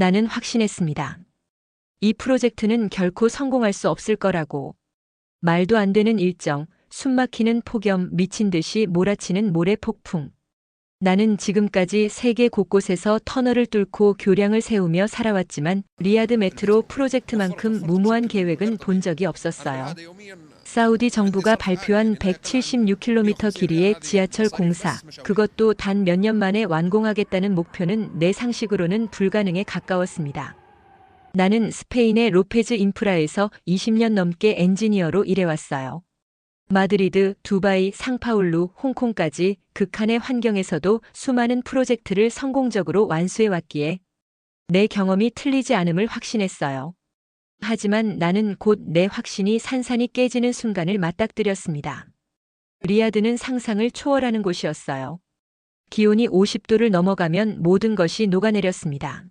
나는 확신했습니다. 이 프로젝트는 결코 성공할 수 없을 거라고. 말도 안 되는 일정, 숨막히는 폭염, 미친 듯이 몰아치는 모래 폭풍. 나는 지금까지 세계 곳곳에서 터널을 뚫고 교량을 세우며 살아왔지만 리야드 메트로 프로젝트만큼 무모한 계획은 본 적이 없었어요. 사우디 정부가 발표한 176km 길이의 지하철 공사, 그것도 단 몇 년 만에 완공하겠다는 목표는 내 상식으로는 불가능에 가까웠습니다. 나는 스페인의 로페즈 인프라에서 20년 넘게 엔지니어로 일해왔어요. 마드리드, 두바이, 상파울루, 홍콩까지 극한의 환경에서도 수많은 프로젝트를 성공적으로 완수해왔기에 내 경험이 틀리지 않음을 확신했어요. 하지만 나는 곧 내 확신이 산산이 깨지는 순간을 맞닥뜨렸습니다. 리야드는 상상을 초월하는 곳이었어요. 기온이 50도를 넘어가면 모든 것이 녹아내렸습니다.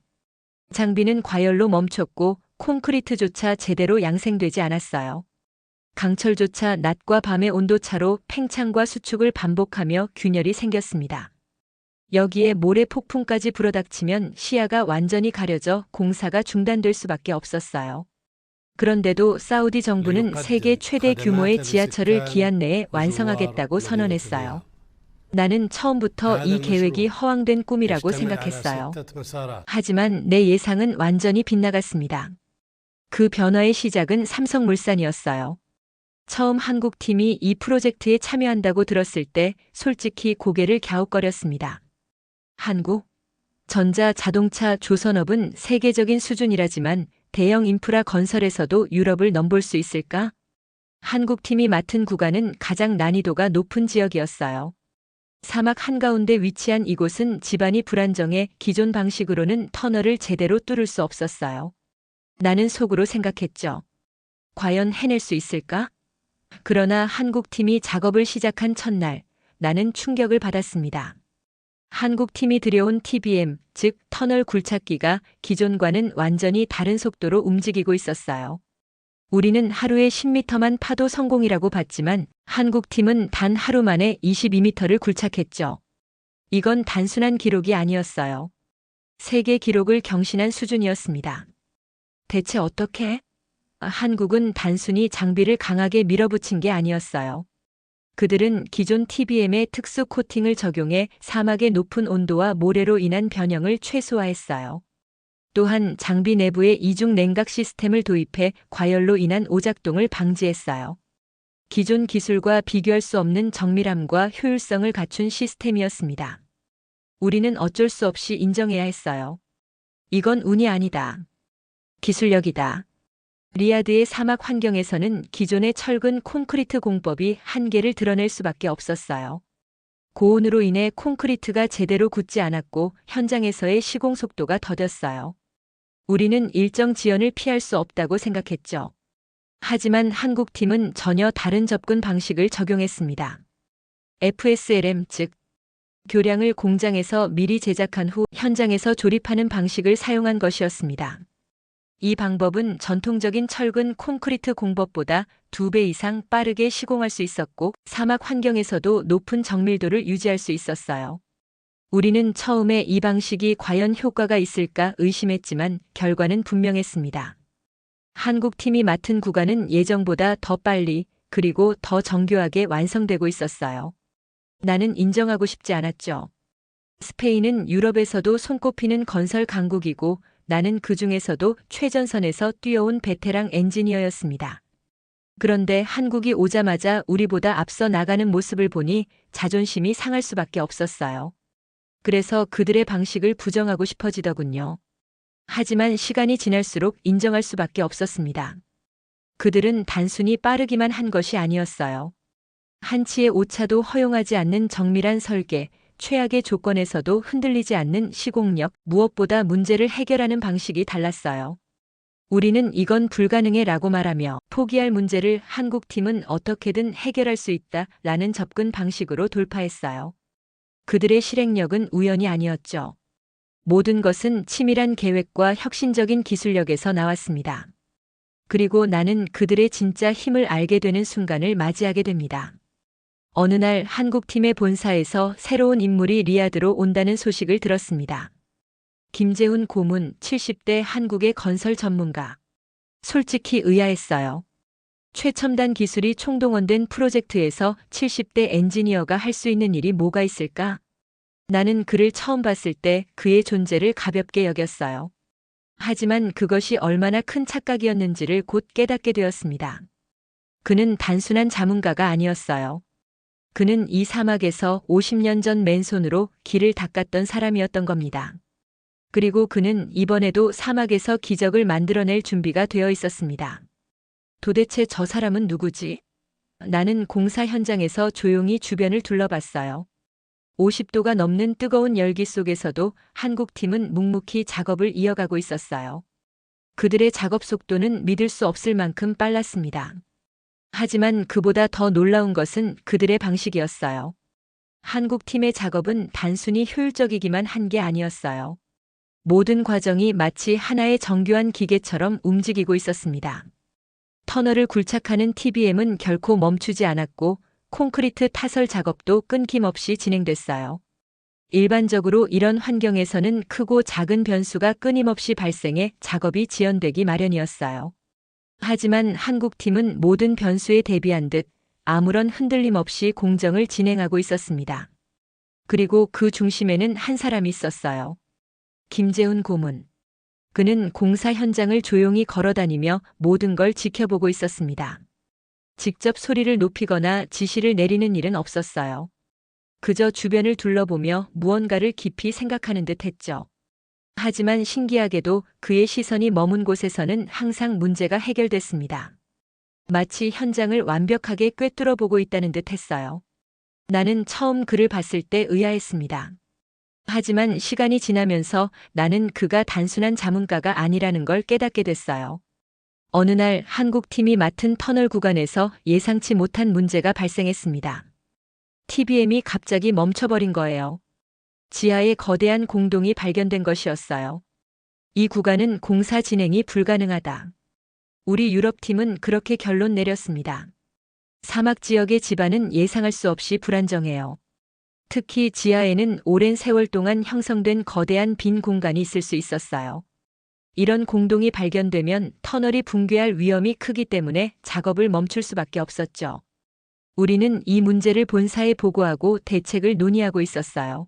장비는 과열로 멈췄고 콘크리트조차 제대로 양생되지 않았어요. 강철조차 낮과 밤의 온도차로 팽창과 수축을 반복하며 균열이 생겼습니다. 여기에 모래 폭풍까지 불어닥치면 시야가 완전히 가려져 공사가 중단될 수밖에 없었어요. 그런데도 사우디 정부는 세계 최대 규모의 지하철을 기한 내에 완성하겠다고 선언했어요. 나는 처음부터 이 계획이 허황된 꿈이라고 생각했어요. 하지만 내 예상은 완전히 빗나갔습니다. 그 변화의 시작은 삼성물산이었어요. 처음 한국팀이 이 프로젝트에 참여한다고 들었을 때 솔직히 고개를 갸웃거렸습니다. 한국? 전자 자동차 조선업은 세계적인 수준이라지만 대형 인프라 건설에서도 유럽을 넘볼 수 있을까? 한국팀이 맡은 구간은 가장 난이도가 높은 지역이었어요. 사막 한가운데 위치한 이곳은 집안이 불안정해 기존 방식으로는 터널을 제대로 뚫을 수 없었어요. 나는 속으로 생각했죠. 과연 해낼 수 있을까? 그러나 한국팀이 작업을 시작한 첫날, 나는 충격을 받았습니다. 한국팀이 들여온 TBM, 즉 터널 굴착기가 기존과는 완전히 다른 속도로 움직이고 있었어요. 우리는 하루에 10m만 파도 성공이라고 봤지만 한국팀은 단 하루 만에 22m를 굴착했죠. 이건 단순한 기록이 아니었어요. 세계 기록을 경신한 수준이었습니다. 대체 어떻게? 한국은 단순히 장비를 강하게 밀어붙인 게 아니었어요. 그들은 기존 TBM의 특수 코팅을 적용해 사막의 높은 온도와 모래로 인한 변형을 최소화했어요. 또한 장비 내부에 이중 냉각 시스템을 도입해 과열로 인한 오작동을 방지했어요. 기존 기술과 비교할 수 없는 정밀함과 효율성을 갖춘 시스템이었습니다. 우리는 어쩔 수 없이 인정해야 했어요. 이건 운이 아니다. 기술력이다. 리야드의 사막 환경에서는 기존의 철근 콘크리트 공법이 한계를 드러낼 수밖에 없었어요. 고온으로 인해 콘크리트가 제대로 굳지 않았고 현장에서의 시공 속도가 더뎠어요. 우리는 일정 지연을 피할 수 없다고 생각했죠. 하지만 한국팀은 전혀 다른 접근 방식을 적용했습니다. FSLM 즉 교량을 공장에서 미리 제작한 후 현장에서 조립하는 방식을 사용한 것이었습니다. 이 방법은 전통적인 철근 콘크리트 공법보다 두배 이상 빠르게 시공할 수 있었고 사막 환경에서도 높은 정밀도를 유지할 수 있었어요. 우리는 처음에 이 방식이 과연 효과가 있을까 의심했지만 결과는 분명했습니다. 한국 팀이 맡은 구간은 예정보다 더 빨리 그리고 더 정교하게 완성되고 있었어요. 나는 인정하고 싶지 않았죠. 스페인은 유럽에서도 손꼽히는 건설 강국이고 나는 그 중에서도 최전선에서 뛰어온 베테랑 엔지니어였습니다. 그런데 한국이 오자마자 우리보다 앞서 나가는 모습을 보니 자존심이 상할 수밖에 없었어요. 그래서 그들의 방식을 부정하고 싶어지더군요. 하지만 시간이 지날수록 인정할 수밖에 없었습니다. 그들은 단순히 빠르기만 한 것이 아니었어요. 한치의 오차도 허용하지 않는 정밀한 설계, 최악의 조건에서도 흔들리지 않는 시공력, 무엇보다 문제를 해결하는 방식이 달랐어요. 우리는 이건 불가능해 라고 말하며 포기할 문제를 한국팀은 어떻게든 해결할 수 있다 라는 접근 방식으로 돌파했어요. 그들의 실행력은 우연이 아니었죠. 모든 것은 치밀한 계획과 혁신적인 기술력에서 나왔습니다. 그리고 나는 그들의 진짜 힘을 알게 되는 순간을 맞이하게 됩니다. 어느 날 한국팀의 본사에서 새로운 인물이 리야드로 온다는 소식을 들었습니다. 김재훈 고문 70대 한국의 건설 전문가. 솔직히 의아했어요. 최첨단 기술이 총동원된 프로젝트에서 70대 엔지니어가 할 수 있는 일이 뭐가 있을까? 나는 그를 처음 봤을 때 그의 존재를 가볍게 여겼어요. 하지만 그것이 얼마나 큰 착각이었는지를 곧 깨닫게 되었습니다. 그는 단순한 자문가가 아니었어요. 그는 이 사막에서 50년 전 맨손으로 길을 닦았던 사람이었던 겁니다. 그리고 그는 이번에도 사막에서 기적을 만들어낼 준비가 되어 있었습니다. 도대체 저 사람은 누구지? 나는 공사 현장에서 조용히 주변을 둘러봤어요. 50도가 넘는 뜨거운 열기 속에서도 한국 팀은 묵묵히 작업을 이어가고 있었어요. 그들의 작업 속도는 믿을 수 없을 만큼 빨랐습니다. 하지만 그보다 더 놀라운 것은 그들의 방식이었어요. 한국 팀의 작업은 단순히 효율적이기만 한 게 아니었어요. 모든 과정이 마치 하나의 정교한 기계처럼 움직이고 있었습니다. 터널을 굴착하는 TBM은 결코 멈추지 않았고 콘크리트 타설 작업도 끊김없이 진행됐어요. 일반적으로 이런 환경에서는 크고 작은 변수가 끊임없이 발생해 작업이 지연되기 마련이었어요. 하지만 한국팀은 모든 변수에 대비한 듯 아무런 흔들림 없이 공정을 진행하고 있었습니다. 그리고 그 중심에는 한 사람이 있었어요. 김재훈 고문. 그는 공사 현장을 조용히 걸어다니며 모든 걸 지켜보고 있었습니다. 직접 소리를 높이거나 지시를 내리는 일은 없었어요. 그저 주변을 둘러보며 무언가를 깊이 생각하는 듯 했죠. 하지만 신기하게도 그의 시선이 머문 곳에서는 항상 문제가 해결됐습니다. 마치 현장을 완벽하게 꿰뚫어 보고 있다는 듯 했어요. 나는 처음 그를 봤을 때 의아했습니다. 하지만 시간이 지나면서 나는 그가 단순한 자문가가 아니라는 걸 깨닫게 됐어요. 어느 날 한국 팀이 맡은 터널 구간에서 예상치 못한 문제가 발생했습니다. TBM이 갑자기 멈춰버린 거예요. 지하에 거대한 공동이 발견된 것이었어요. 이 구간은 공사 진행이 불가능하다. 우리 유럽팀은 그렇게 결론 내렸습니다. 사막 지역의 지반은 예상할 수 없이 불안정해요. 특히 지하에는 오랜 세월 동안 형성된 거대한 빈 공간이 있을 수 있었어요. 이런 공동이 발견되면 터널이 붕괴할 위험이 크기 때문에 작업을 멈출 수밖에 없었죠. 우리는 이 문제를 본사에 보고하고 대책을 논의하고 있었어요.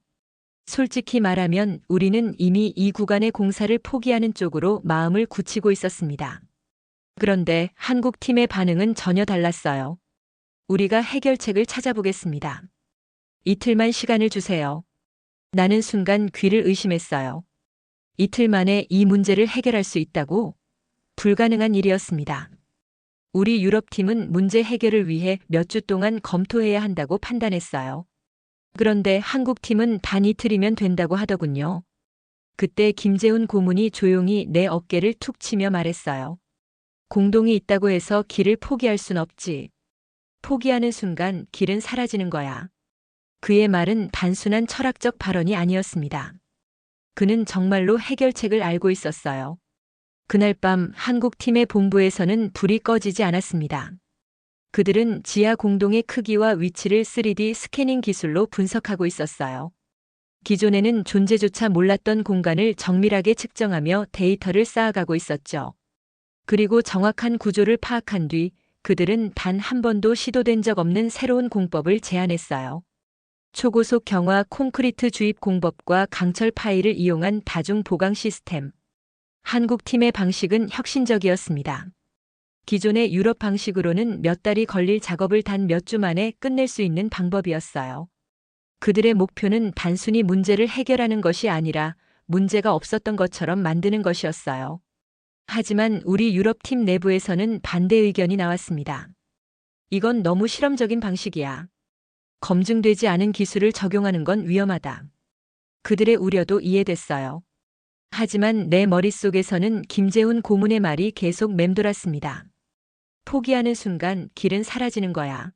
솔직히 말하면 우리는 이미 이 구간의 공사를 포기하는 쪽으로 마음을 굳히고 있었습니다. 그런데 한국 팀의 반응은 전혀 달랐어요. 우리가 해결책을 찾아보겠습니다. 이틀만 시간을 주세요. 나는 순간 귀를 의심했어요. 이틀 만에 이 문제를 해결할 수 있다고? 불가능한 일이었습니다. 우리 유럽팀은 문제 해결을 위해 몇 주 동안 검토해야 한다고 판단했어요. 그런데 한국팀은 단 이틀이면 된다고 하더군요. 그때 김재훈 고문이 조용히 내 어깨를 툭 치며 말했어요. 공동이 있다고 해서 길을 포기할 순 없지. 포기하는 순간 길은 사라지는 거야. 그의 말은 단순한 철학적 발언이 아니었습니다. 그는 정말로 해결책을 알고 있었어요. 그날 밤 한국 팀의 본부에서는 불이 꺼지지 않았습니다. 그들은 지하 공동의 크기와 위치를 3D 스캐닝 기술로 분석하고 있었어요. 기존에는 존재조차 몰랐던 공간을 정밀하게 측정하며 데이터를 쌓아가고 있었죠. 그리고 정확한 구조를 파악한 뒤 그들은 단 한 번도 시도된 적 없는 새로운 공법을 제안했어요. 초고속 경화 콘크리트 주입 공법과 강철 파일을 이용한 다중 보강 시스템. 한국 팀의 방식은 혁신적이었습니다. 기존의 유럽 방식으로는 몇 달이 걸릴 작업을 단 몇 주 만에 끝낼 수 있는 방법이었어요. 그들의 목표는 단순히 문제를 해결하는 것이 아니라 문제가 없었던 것처럼 만드는 것이었어요. 하지만 우리 유럽 팀 내부에서는 반대 의견이 나왔습니다. 이건 너무 실험적인 방식이야. 검증되지 않은 기술을 적용하는 건 위험하다. 그들의 우려도 이해됐어요. 하지만 내 머릿속에서는 김재훈 고문의 말이 계속 맴돌았습니다. 포기하는 순간 길은 사라지는 거야.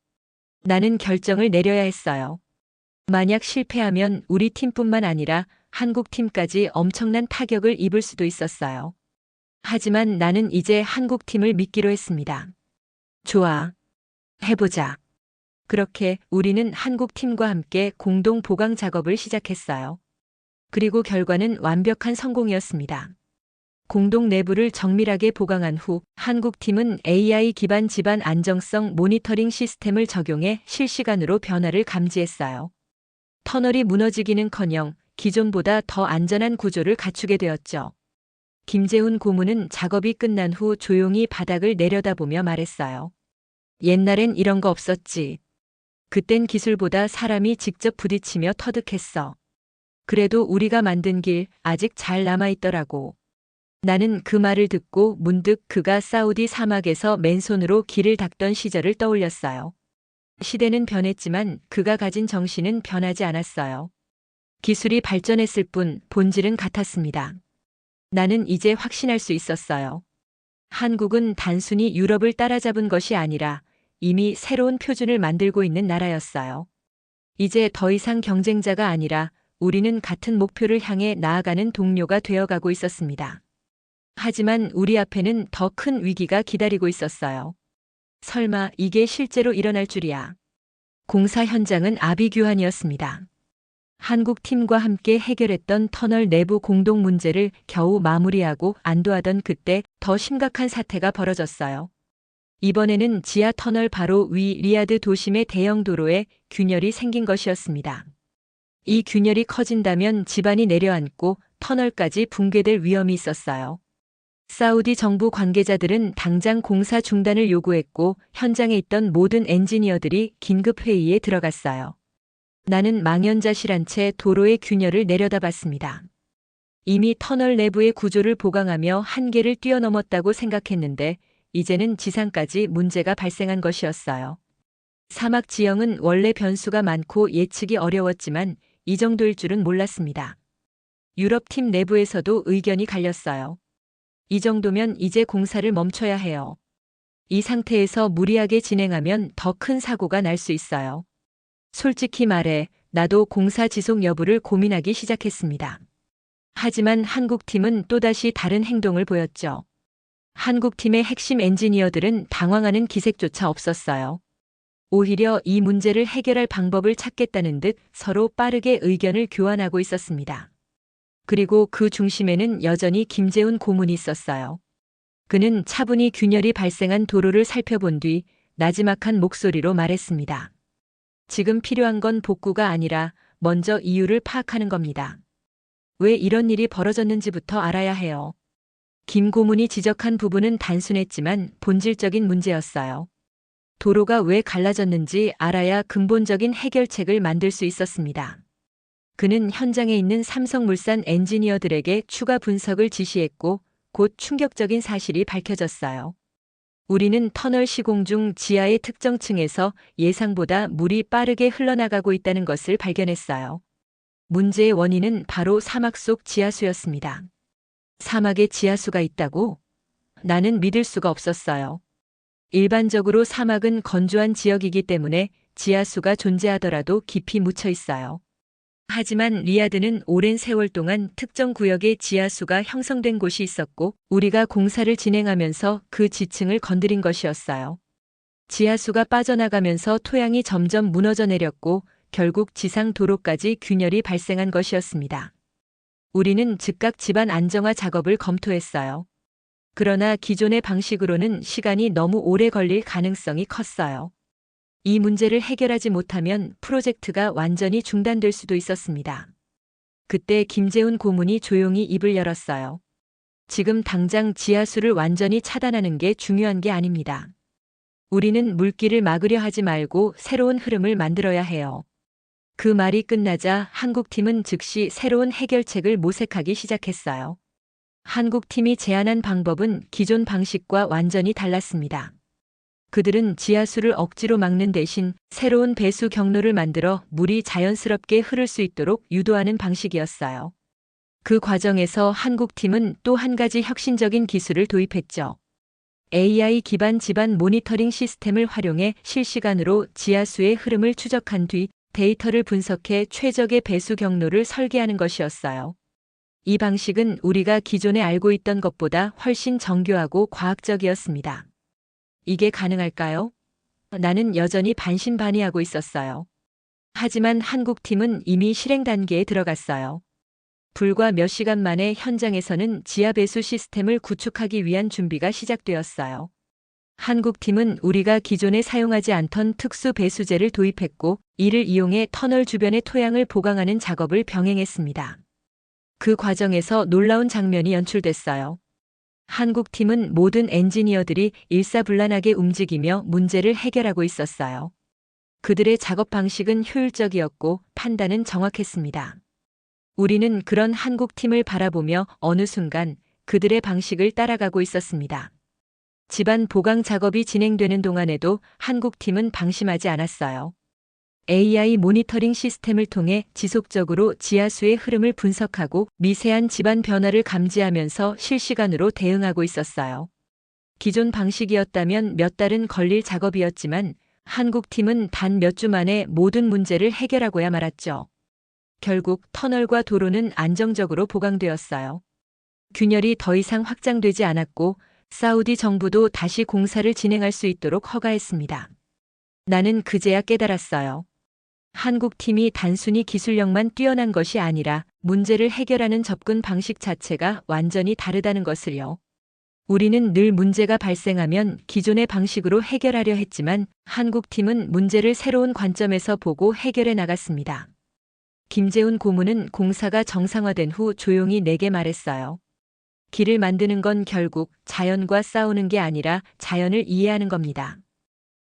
나는 결정을 내려야 했어요. 만약 실패하면 우리 팀뿐만 아니라 한국 팀까지 엄청난 타격을 입을 수도 있었어요. 하지만 나는 이제 한국 팀을 믿기로 했습니다. 좋아. 해보자. 그렇게 우리는 한국 팀과 함께 공동 보강 작업을 시작했어요. 그리고 결과는 완벽한 성공이었습니다. 공동 내부를 정밀하게 보강한 후 한국팀은 AI 기반 집안 안정성 모니터링 시스템을 적용해 실시간으로 변화를 감지했어요. 터널이 무너지기는커녕 기존보다 더 안전한 구조를 갖추게 되었죠. 김재훈 고문은 작업이 끝난 후 조용히 바닥을 내려다보며 말했어요. 옛날엔 이런 거 없었지. 그땐 기술보다 사람이 직접 부딪히며 터득했어. 그래도 우리가 만든 길 아직 잘 남아있더라고. 나는 그 말을 듣고 문득 그가 사우디 사막에서 맨손으로 길을 닦던 시절을 떠올렸어요. 시대는 변했지만 그가 가진 정신은 변하지 않았어요. 기술이 발전했을 뿐 본질은 같았습니다. 나는 이제 확신할 수 있었어요. 한국은 단순히 유럽을 따라잡은 것이 아니라 이미 새로운 표준을 만들고 있는 나라였어요. 이제 더 이상 경쟁자가 아니라 우리는 같은 목표를 향해 나아가는 동료가 되어가고 있었습니다. 하지만 우리 앞에는 더 큰 위기가 기다리고 있었어요. 설마 이게 실제로 일어날 줄이야. 공사 현장은 아비규환이었습니다. 한국 팀과 함께 해결했던 터널 내부 공동 문제를 겨우 마무리하고 안도하던 그때 더 심각한 사태가 벌어졌어요. 이번에는 지하 터널 바로 위 리야드 도심의 대형 도로에 균열이 생긴 것이었습니다. 이 균열이 커진다면 집안이 내려앉고 터널까지 붕괴될 위험이 있었어요. 사우디 정부 관계자들은 당장 공사 중단을 요구했고 현장에 있던 모든 엔지니어들이 긴급 회의에 들어갔어요. 나는 망연자실한 채 도로의 균열을 내려다봤습니다. 이미 터널 내부의 구조를 보강하며 한계를 뛰어넘었다고 생각했는데 이제는 지상까지 문제가 발생한 것이었어요. 사막 지형은 원래 변수가 많고 예측이 어려웠지만 이 정도일 줄은 몰랐습니다. 유럽 팀 내부에서도 의견이 갈렸어요. 이 정도면 이제 공사를 멈춰야 해요. 이 상태에서 무리하게 진행하면 더 큰 사고가 날 수 있어요. 솔직히 말해 나도 공사 지속 여부를 고민하기 시작했습니다. 하지만 한국팀은 또다시 다른 행동을 보였죠. 한국팀의 핵심 엔지니어들은 당황하는 기색조차 없었어요. 오히려 이 문제를 해결할 방법을 찾겠다는 듯 서로 빠르게 의견을 교환하고 있었습니다. 그리고 그 중심에는 여전히 김재훈 고문이 있었어요. 그는 차분히 균열이 발생한 도로를 살펴본 뒤 나지막한 목소리로 말했습니다. 지금 필요한 건 복구가 아니라 먼저 이유를 파악하는 겁니다. 왜 이런 일이 벌어졌는지부터 알아야 해요. 김 고문이 지적한 부분은 단순했지만 본질적인 문제였어요. 도로가 왜 갈라졌는지 알아야 근본적인 해결책을 만들 수 있었습니다. 그는 현장에 있는 삼성물산 엔지니어들에게 추가 분석을 지시했고 곧 충격적인 사실이 밝혀졌어요. 우리는 터널 시공 중 지하의 특정 층에서 예상보다 물이 빠르게 흘러나가고 있다는 것을 발견했어요. 문제의 원인은 바로 사막 속 지하수였습니다. 사막에 지하수가 있다고? 나는 믿을 수가 없었어요. 일반적으로 사막은 건조한 지역이기 때문에 지하수가 존재하더라도 깊이 묻혀 있어요. 하지만 리야드는 오랜 세월 동안 특정 구역에 지하수가 형성된 곳이 있었고 우리가 공사를 진행하면서 그 지층을 건드린 것이었어요. 지하수가 빠져나가면서 토양이 점점 무너져 내렸고 결국 지상 도로까지 균열이 발생한 것이었습니다. 우리는 즉각 집안 안정화 작업을 검토했어요. 그러나 기존의 방식으로는 시간이 너무 오래 걸릴 가능성이 컸어요. 이 문제를 해결하지 못하면 프로젝트가 완전히 중단될 수도 있었습니다. 그때 김재훈 고문이 조용히 입을 열었어요. 지금 당장 지하수를 완전히 차단하는 게 중요한 게 아닙니다. 우리는 물길을 막으려 하지 말고 새로운 흐름을 만들어야 해요. 그 말이 끝나자 한국팀은 즉시 새로운 해결책을 모색하기 시작했어요. 한국팀이 제안한 방법은 기존 방식과 완전히 달랐습니다. 그들은 지하수를 억지로 막는 대신 새로운 배수 경로를 만들어 물이 자연스럽게 흐를 수 있도록 유도하는 방식이었어요. 그 과정에서 한국팀은 또 한 가지 혁신적인 기술을 도입했죠. AI 기반 집안 모니터링 시스템을 활용해 실시간으로 지하수의 흐름을 추적한 뒤 데이터를 분석해 최적의 배수 경로를 설계하는 것이었어요. 이 방식은 우리가 기존에 알고 있던 것보다 훨씬 정교하고 과학적이었습니다. 이게 가능할까요? 나는 여전히 반신반의하고 있었어요. 하지만 한국 팀은 이미 실행 단계에 들어갔어요. 불과 몇 시간 만에 현장에서는 지하 배수 시스템을 구축하기 위한 준비가 시작되었어요. 한국 팀은 우리가 기존에 사용하지 않던 특수 배수제를 도입했고 이를 이용해 터널 주변의 토양을 보강하는 작업을 병행했습니다. 그 과정에서 놀라운 장면이 연출됐어요. 한국팀은 모든 엔지니어들이 일사불란하게 움직이며 문제를 해결하고 있었어요. 그들의 작업 방식은 효율적이었고 판단은 정확했습니다. 우리는 그런 한국팀을 바라보며 어느 순간 그들의 방식을 따라가고 있었습니다. 집안 보강 작업이 진행되는 동안에도 한국팀은 방심하지 않았어요. AI 모니터링 시스템을 통해 지속적으로 지하수의 흐름을 분석하고 미세한 집안 변화를 감지하면서 실시간으로 대응하고 있었어요. 기존 방식이었다면 몇 달은 걸릴 작업이었지만 한국팀은 단 몇 주 만에 모든 문제를 해결하고야 말았죠. 결국 터널과 도로는 안정적으로 보강되었어요. 균열이 더 이상 확장되지 않았고 사우디 정부도 다시 공사를 진행할 수 있도록 허가했습니다. 나는 그제야 깨달았어요. 한국 팀이 단순히 기술력만 뛰어난 것이 아니라 문제를 해결하는 접근 방식 자체가 완전히 다르다는 것을요. 우리는 늘 문제가 발생하면 기존의 방식으로 해결하려 했지만 한국 팀은 문제를 새로운 관점에서 보고 해결해 나갔습니다. 김재훈 고문은 공사가 정상화된 후 조용히 내게 말했어요. 길을 만드는 건 결국 자연과 싸우는 게 아니라 자연을 이해하는 겁니다.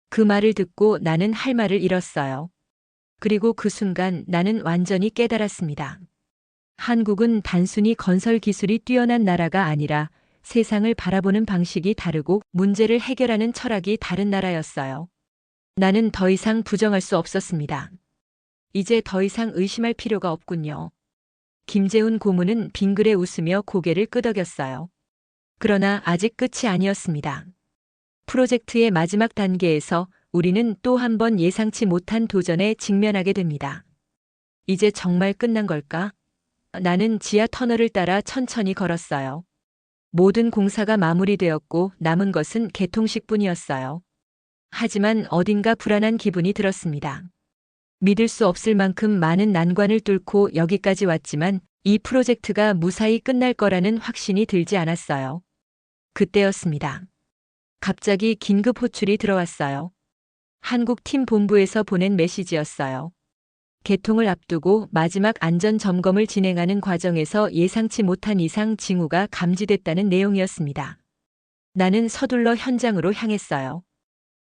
그 말을 듣고 나는 할 말을 잃었어요. 그리고 그 순간 나는 완전히 깨달았습니다. 한국은 단순히 건설 기술이 뛰어난 나라가 아니라 세상을 바라보는 방식이 다르고 문제를 해결하는 철학이 다른 나라였어요. 나는 더 이상 부정할 수 없었습니다. 이제 더 이상 의심할 필요가 없군요. 김재훈 고문은 빙그레 웃으며 고개를 끄덕였어요. 그러나 아직 끝이 아니었습니다. 프로젝트의 마지막 단계에서 우리는 또 한 번 예상치 못한 도전에 직면하게 됩니다. 이제 정말 끝난 걸까? 나는 지하 터널을 따라 천천히 걸었어요. 모든 공사가 마무리되었고 남은 것은 개통식 뿐이었어요. 하지만 어딘가 불안한 기분이 들었습니다. 믿을 수 없을 만큼 많은 난관을 뚫고 여기까지 왔지만 이 프로젝트가 무사히 끝날 거라는 확신이 들지 않았어요. 그때였습니다. 갑자기 긴급 호출이 들어왔어요. 한국 팀 본부에서 보낸 메시지였어요. 개통을 앞두고 마지막 안전 점검을 진행하는 과정에서 예상치 못한 이상 징후가 감지됐다는 내용이었습니다. 나는 서둘러 현장으로 향했어요.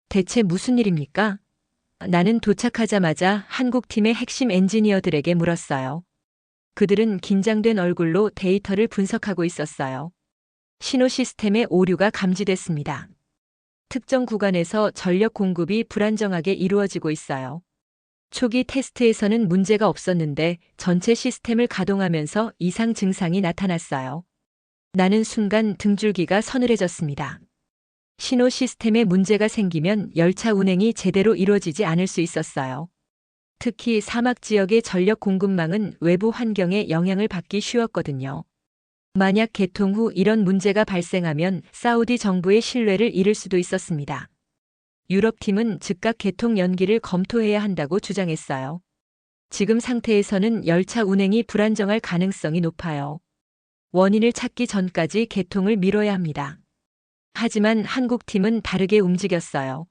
대체 무슨 일입니까? 나는 도착하자마자 한국 팀의 핵심 엔지니어들에게 물었어요. 그들은 긴장된 얼굴로 데이터를 분석하고 있었어요. 신호 시스템의 오류가 감지됐습니다. 특정 구간에서 전력 공급이 불안정하게 이루어지고 있어요. 초기 테스트에서는 문제가 없었는데 전체 시스템을 가동하면서 이상 증상이 나타났어요. 나는 순간 등줄기가 서늘해졌습니다. 신호 시스템에 문제가 생기면 열차 운행이 제대로 이루어지지 않을 수 있었어요. 특히 사막 지역의 전력 공급망은 외부 환경에 영향을 받기 쉬웠거든요. 만약 개통 후 이런 문제가 발생하면 사우디 정부의 신뢰를 잃을 수도 있었습니다. 유럽팀은 즉각 개통 연기를 검토해야 한다고 주장했어요. 지금 상태에서는 열차 운행이 불안정할 가능성이 높아요. 원인을 찾기 전까지 개통을 미뤄야 합니다. 하지만 한국팀은 다르게 움직였어요.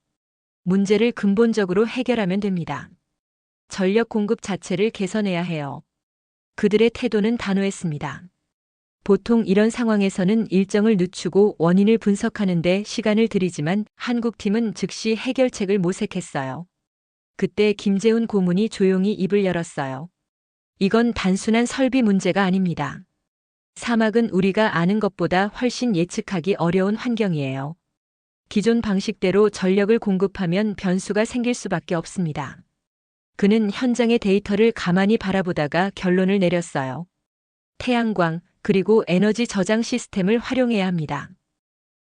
문제를 근본적으로 해결하면 됩니다. 전력 공급 자체를 개선해야 해요. 그들의 태도는 단호했습니다. 보통 이런 상황에서는 일정을 늦추고 원인을 분석하는데 시간을 들이지만 한국팀은 즉시 해결책을 모색했어요. 그때 김재훈 고문이 조용히 입을 열었어요. 이건 단순한 설비 문제가 아닙니다. 사막은 우리가 아는 것보다 훨씬 예측하기 어려운 환경이에요. 기존 방식대로 전력을 공급하면 변수가 생길 수밖에 없습니다. 그는 현장의 데이터를 가만히 바라보다가 결론을 내렸어요. 태양광, 그리고 에너지 저장 시스템을 활용해야 합니다.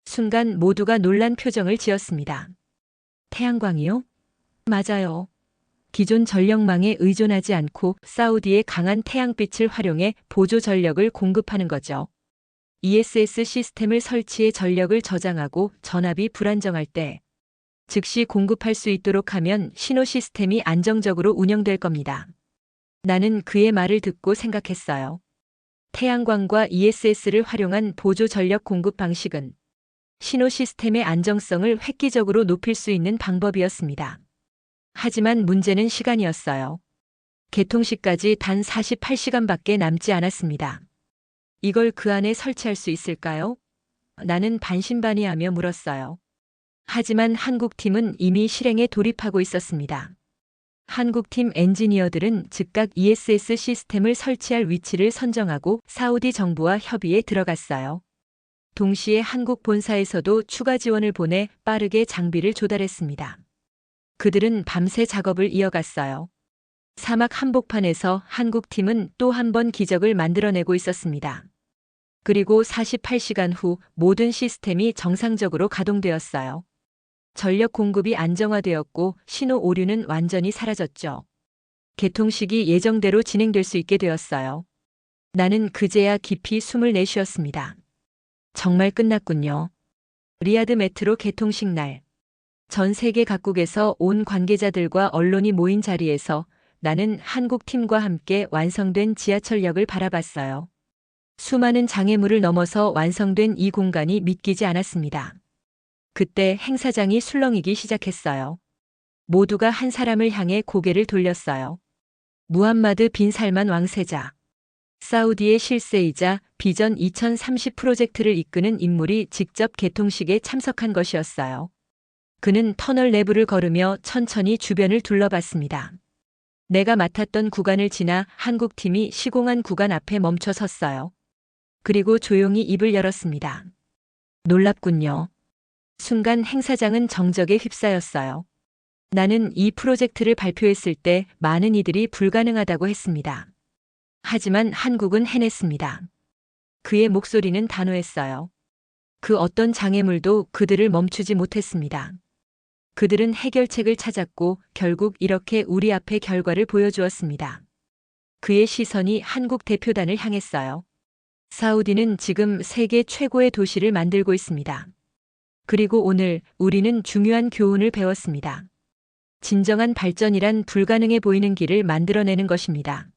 순간 모두가 놀란 표정을 지었습니다. 태양광이요? 맞아요. 기존 전력망에 의존하지 않고 사우디의 강한 태양빛을 활용해 보조 전력을 공급하는 거죠. ESS 시스템을 설치해 전력을 저장하고 전압이 불안정할 때 즉시 공급할 수 있도록 하면 신호 시스템이 안정적으로 운영될 겁니다. 나는 그의 말을 듣고 생각했어요. 태양광과 ESS를 활용한 보조 전력 공급 방식은 신호 시스템의 안정성을 획기적으로 높일 수 있는 방법이었습니다. 하지만 문제는 시간이었어요. 개통시까지 단 48시간밖에 남지 않았습니다. 이걸 그 안에 설치할 수 있을까요? 나는 반신반의하며 물었어요. 하지만 한국팀은 이미 실행에 돌입하고 있었습니다. 한국팀 엔지니어들은 즉각 ESS 시스템을 설치할 위치를 선정하고 사우디 정부와 협의에 들어갔어요. 동시에 한국 본사에서도 추가 지원을 보내 빠르게 장비를 조달했습니다. 그들은 밤새 작업을 이어갔어요. 사막 한복판에서 한국팀은 또 한 번 기적을 만들어내고 있었습니다. 그리고 48시간 후 모든 시스템이 정상적으로 가동되었어요. 전력 공급이 안정화되었고 신호 오류는 완전히 사라졌죠. 개통식이 예정대로 진행될 수 있게 되었어요. 나는 그제야 깊이 숨을 내쉬었습니다. 정말 끝났군요. 리아드 메트로 개통식 날. 전 세계 각국에서 온 관계자들과 언론이 모인 자리에서 나는 한국 팀과 함께 완성된 지하철역을 바라봤어요. 수많은 장애물을 넘어서 완성된 이 공간이 믿기지 않았습니다. 그때 행사장이 술렁이기 시작했어요. 모두가 한 사람을 향해 고개를 돌렸어요. 무함마드 빈 살만 왕세자. 사우디의 실세이자 비전 2030 프로젝트를 이끄는 인물이 직접 개통식에 참석한 것이었어요. 그는 터널 내부를 걸으며 천천히 주변을 둘러봤습니다. 내가 맡았던 구간을 지나 한국 팀이 시공한 구간 앞에 멈춰 섰어요. 그리고 조용히 입을 열었습니다. 놀랍군요. 순간 행사장은 정적에 휩싸였어요. 나는 이 프로젝트를 발표했을 때 많은 이들이 불가능하다고 했습니다. 하지만 한국은 해냈습니다. 그의 목소리는 단호했어요. 그 어떤 장애물도 그들을 멈추지 못했습니다. 그들은 해결책을 찾았고 결국 이렇게 우리 앞에 결과를 보여주었습니다. 그의 시선이 한국 대표단을 향했어요. 사우디는 지금 세계 최고의 도시를 만들고 있습니다. 그리고 오늘 우리는 중요한 교훈을 배웠습니다. 진정한 발전이란 불가능해 보이는 길을 만들어내는 것입니다.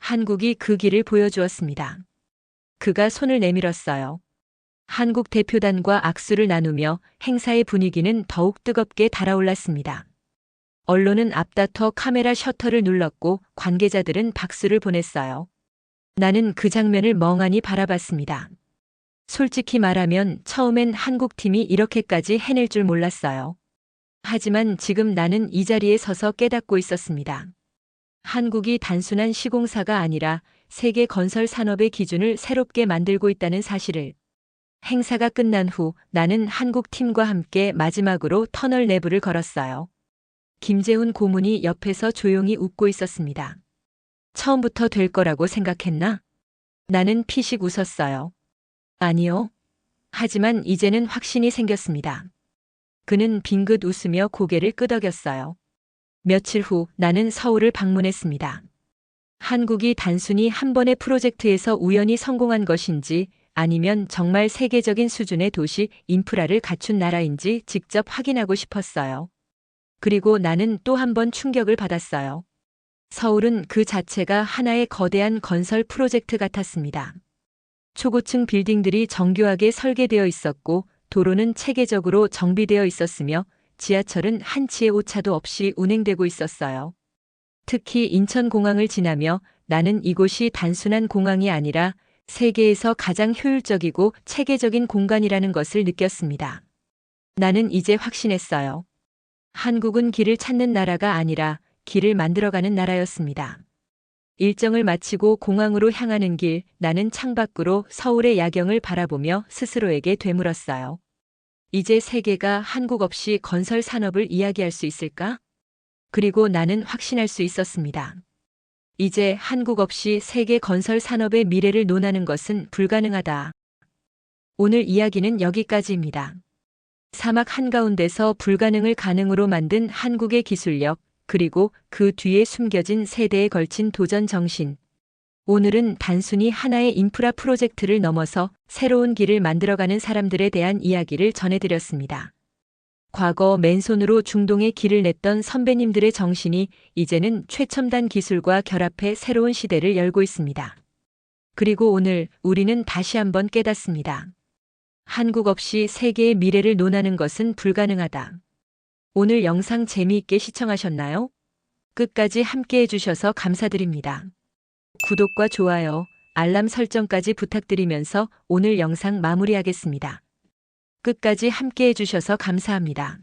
한국이 그 길을 보여주었습니다. 그가 손을 내밀었어요. 한국 대표단과 악수를 나누며 행사의 분위기는 더욱 뜨겁게 달아올랐습니다. 언론은 앞다퉈 카메라 셔터를 눌렀고 관계자들은 박수를 보냈어요. 나는 그 장면을 멍하니 바라봤습니다. 솔직히 말하면 처음엔 한국 팀이 이렇게까지 해낼 줄 몰랐어요. 하지만 지금 나는 이 자리에 서서 깨닫고 있었습니다. 한국이 단순한 시공사가 아니라 세계 건설 산업의 기준을 새롭게 만들고 있다는 사실을 행사가 끝난 후 나는 한국 팀과 함께 마지막으로 터널 내부를 걸었어요. 김재훈 고문이 옆에서 조용히 웃고 있었습니다. 처음부터 될 거라고 생각했나? 나는 피식 웃었어요. 아니요. 하지만 이제는 확신이 생겼습니다. 그는 빙긋 웃으며 고개를 끄덕였어요. 며칠 후 나는 서울을 방문했습니다. 한국이 단순히 한 번의 프로젝트에서 우연히 성공한 것인지 아니면 정말 세계적인 수준의 도시 인프라를 갖춘 나라인지 직접 확인하고 싶었어요. 그리고 나는 또 한 번 충격을 받았어요. 서울은 그 자체가 하나의 거대한 건설 프로젝트 같았습니다. 초고층 빌딩들이 정교하게 설계되어 있었고 도로는 체계적으로 정비되어 있었으며 지하철은 한치의 오차도 없이 운행되고 있었어요. 특히 인천공항을 지나며 나는 이곳이 단순한 공항이 아니라 세계에서 가장 효율적이고 체계적인 공간이라는 것을 느꼈습니다. 나는 이제 확신했어요. 한국은 길을 찾는 나라가 아니라 길을 만들어가는 나라였습니다. 일정을 마치고 공항으로 향하는 길, 나는 창밖으로 서울의 야경을 바라보며 스스로에게 되물었어요. 이제 세계가 한국 없이 건설 산업을 이야기할 수 있을까? 그리고 나는 확신할 수 있었습니다. 이제 한국 없이 세계 건설 산업의 미래를 논하는 것은 불가능하다. 오늘 이야기는 여기까지입니다. 사막 한가운데서 불가능을 가능으로 만든 한국의 기술력, 그리고 그 뒤에 숨겨진 세대에 걸친 도전 정신. 오늘은 단순히 하나의 인프라 프로젝트를 넘어서 새로운 길을 만들어가는 사람들에 대한 이야기를 전해드렸습니다. 과거 맨손으로 중동의 길을 냈던 선배님들의 정신이 이제는 최첨단 기술과 결합해 새로운 시대를 열고 있습니다. 그리고 오늘 우리는 다시 한번 깨닫습니다. 한국 없이 세계의 미래를 논하는 것은 불가능하다. 오늘 영상 재미있게 시청하셨나요? 끝까지 함께 해주셔서 감사드립니다. 구독과 좋아요, 알람 설정까지 부탁드리면서 오늘 영상 마무리하겠습니다. 끝까지 함께 해주셔서 감사합니다.